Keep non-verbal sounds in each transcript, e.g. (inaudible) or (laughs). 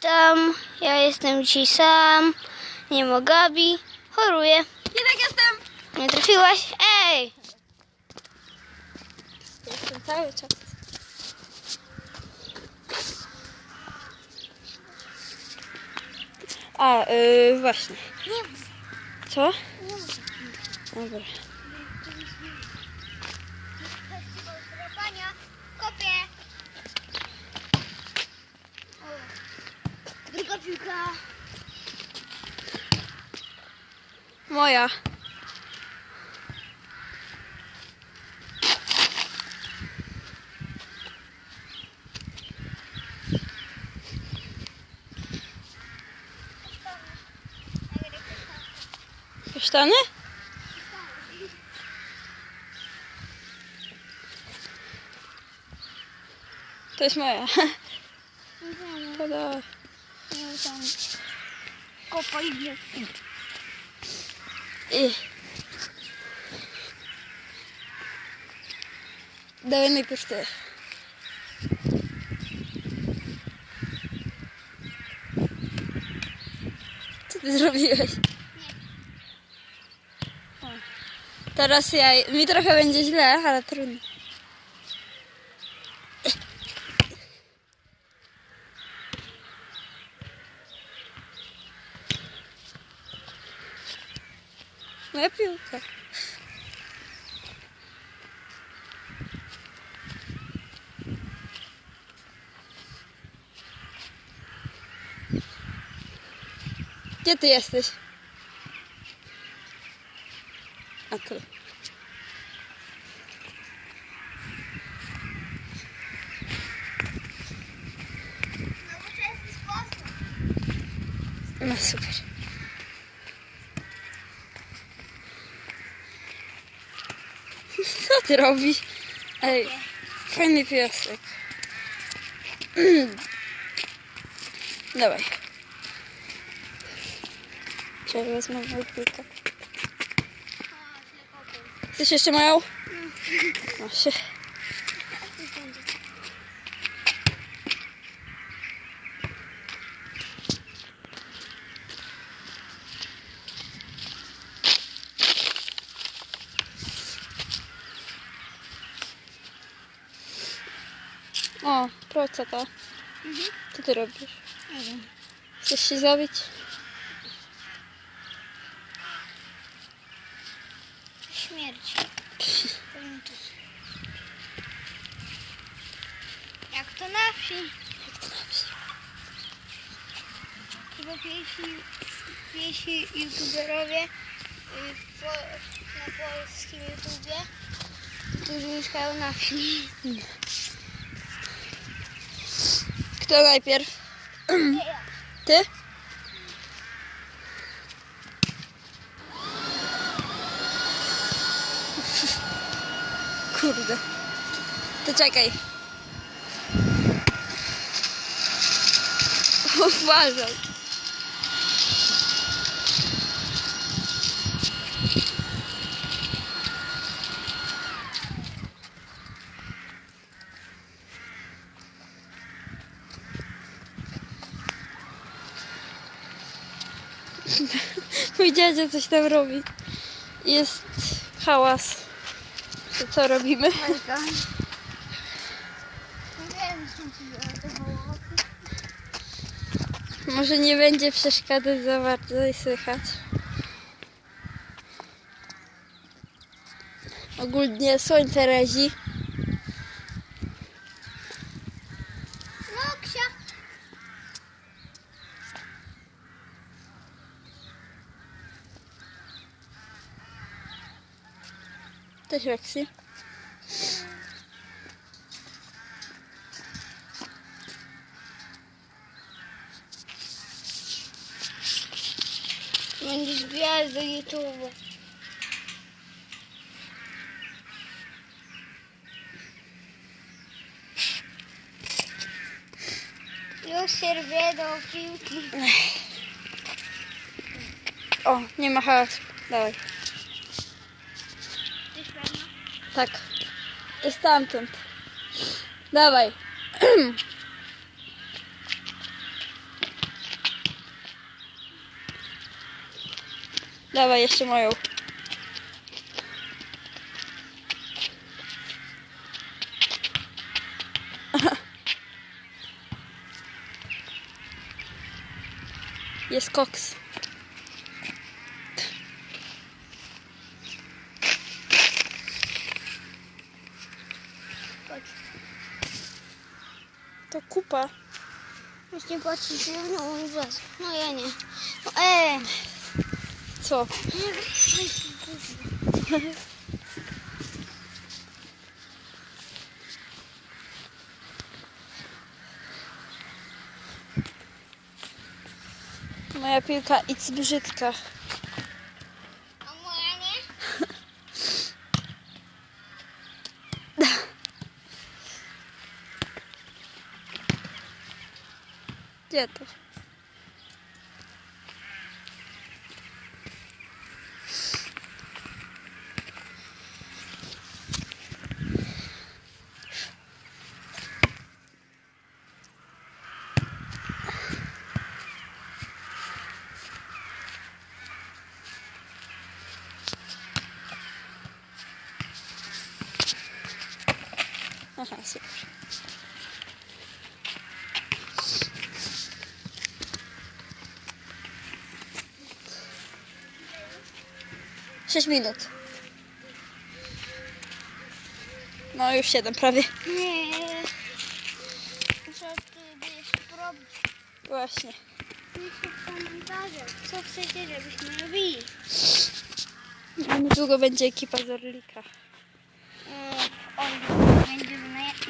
Tam, ja jestem dzisiaj sam. Nie ma Gabi. Choruję. Jednak jestem! Nie trafiłaś? Ej! Jestem cały czas. A, yy, właśnie. Co? Dobra. Kopię. Druga piłka. Moja. Kasztany? To jest moja. (laughs) Podałeś. Kopaj I... Dawaj najpierw ty. Co ty zrobiłeś? Teraz ja... Mi trochę będzie źle, ale trudno. Moja piłka. Gdzie ty jesteś? A tu. No super. Co ty robisz? Ej, fajny piesek. (clears throat) Dawaj. Wezmę moją piłkę. Chcesz jeszcze moją? No się. O, proszę to. Co ty robisz? Chcesz się zabić? Śmierć. Jak to na wsi? Jak to na wsi? Chyba piesi, piesi youtuberowie y, po, na polskim YouTubie, którzy mieszkają na wsi. Kto najpierw? (clears throat) Ty? (laughs) Kurde. To czekaj. (laughs) Uważaj. Mój dziadzio coś tam robi. Jest hałas. To co robimy? Było. Może nie będzie przeszkadzać za bardzo i słychać. Ogólnie słońce razi. No, ksia. Też Rexy. Będziesz gwiazdą YouTube. Już się rwie do piłki. O, nie ma hałasu. Dawaj. Tak. To jest. Dawaj. (clears throat) Dawaj jeszcze moją. (laughs) Jest koks. To kupa. Właśnie patrzeć, że no mój was. No ja nie. No, e, Co? Moja piłka idź brzydka. 爹，这。那啥些？6 minut. No już 7 prawie. Nie. Muszę ty jeszcze porobić. Właśnie. Piszcie w komentarzach, co chcecie, żebyśmy robili. A niedługo będzie ekipa z Orlika. E, Orlik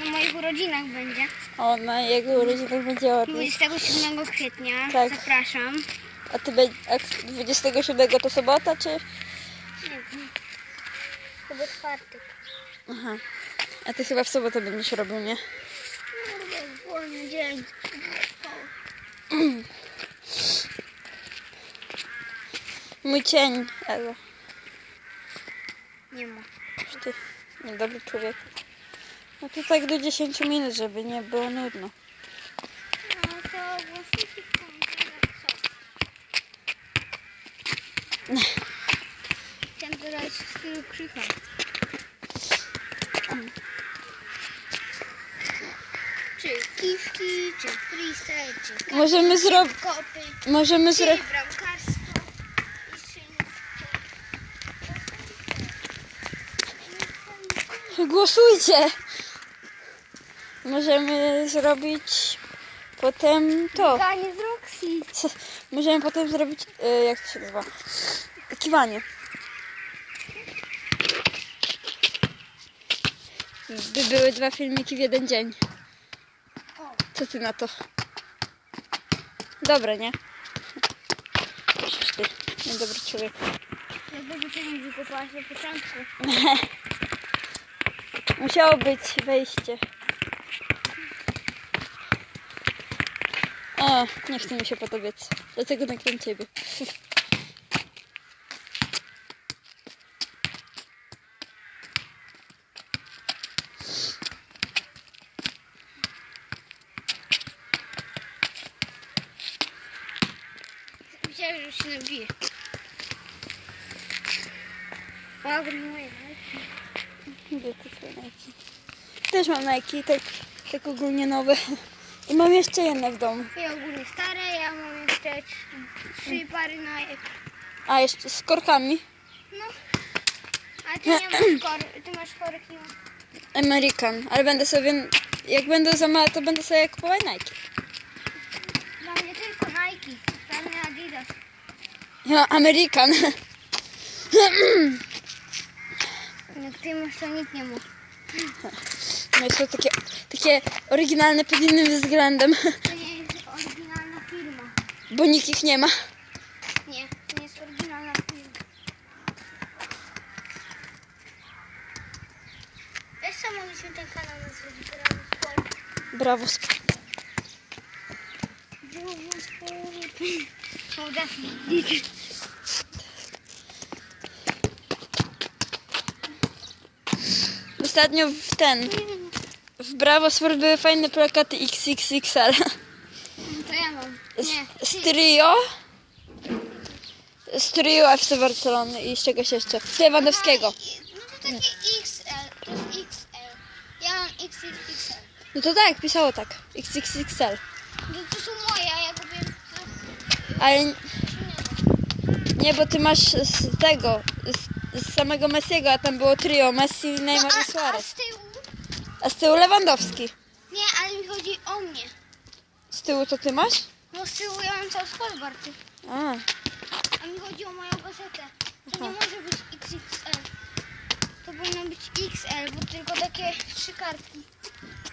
na, moich urodzinach będzie. O, na jego urodzinach będzie Orlik. 27 kwietnia. Tak. Zapraszam. A ty be- 27 to sobota, czy? Chyba czwartek. Aha. A ty chyba w sobotę będziesz robił, nie? Jest wolny dzień. Mój cień, Elo. Nie ma. Ty, niedobry człowiek. No to tak do 10 minut, żeby nie było nudno. No to głosujcie w komentarzach co. (laughs) Teraz w stylu krzycha. Czy kiszki, czy freestyle, czy kapy, Możemy zrobić- kopy, Możemy czy zrobić... bramkarstwo. Głosujcie! Możemy zrobić potem to. Ganie z Roxy. Możemy potem zrobić, e, jak to się nazywa? Kiwanie. By były dwa filmiki w jeden dzień. Co ty na to? Dobre, nie? Przecież ty, niedobry człowiek. Jakby cię nie wykopałaś na początku. Musiało być wejście. O, nie chce mi się podobać. Dlatego nagram ciebie. Myślałem, że się nabije. Ładne moje Nike? Też mam Nike, tak, tak ogólnie nowe. I mam jeszcze jedne w domu. Ja ogólnie stare, ja mam jeszcze tr- trzy pary na... A jeszcze z korkami. No. A ty nie masz kor... Ty masz korki. American. Ale będę sobie, jak będę za mała, to będę sobie kupować Nike. Dla mnie tylko Nike. Ja, American. Jak ty to nikt nie ma. No są takie, takie oryginalne pod innym względem. To nie jest oryginalna firma. Bo nikt ich nie ma. Nie, to nie jest oryginalna firma. Wiesz co mogliśmy ten kanał nazwać Brawo Sport? Brawo. sp- Brawo Sport. Ostatnio w ten, w Brawo Sport były fajne plakaty XXXL. To ja mam. Nie. Z, z trio. z trio FC Barcelony i z czegoś jeszcze. Z Lewandowskiego. No to takie XL, to jest XL. Ja mam XXL. No to tak, pisało tak. XXXL. No to są moje, a ja kupiłem... Ale nie, bo ty masz z tego, z, z samego Messiego, a tam było trio Messi, No, Neymar i a, a Suarez. z tyłu? A z tyłu Lewandowski. Nie, ale mi chodzi o mnie. Z tyłu to ty masz? No z tyłu ja mam cały skład Barty. A, A mi chodzi o moją gazetę. To nie może być XXL. To powinno być XL, bo tylko takie trzy kartki.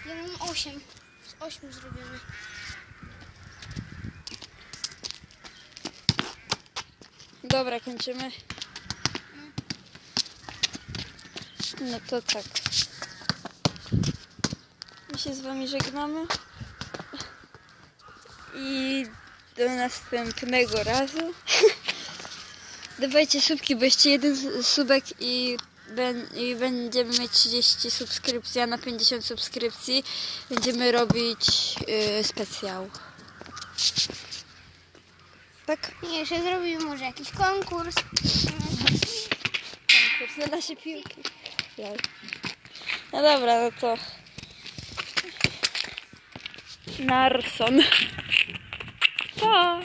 Ja mam 8. Z 8 zrobione. Dobra, kończymy. No to tak. My się z wami żegnamy. I do następnego razu. (laughs) Dawajcie subki, bo jeszcze jeden subek i, ben, i będziemy mieć 30 subskrypcji, a na 50 subskrypcji będziemy robić yy, specjał. Tak? Nie, jeszcze zrobimy może jakiś konkurs. konkurs na nasze piłki. Lol. No dobra, no to. Narson. Pa!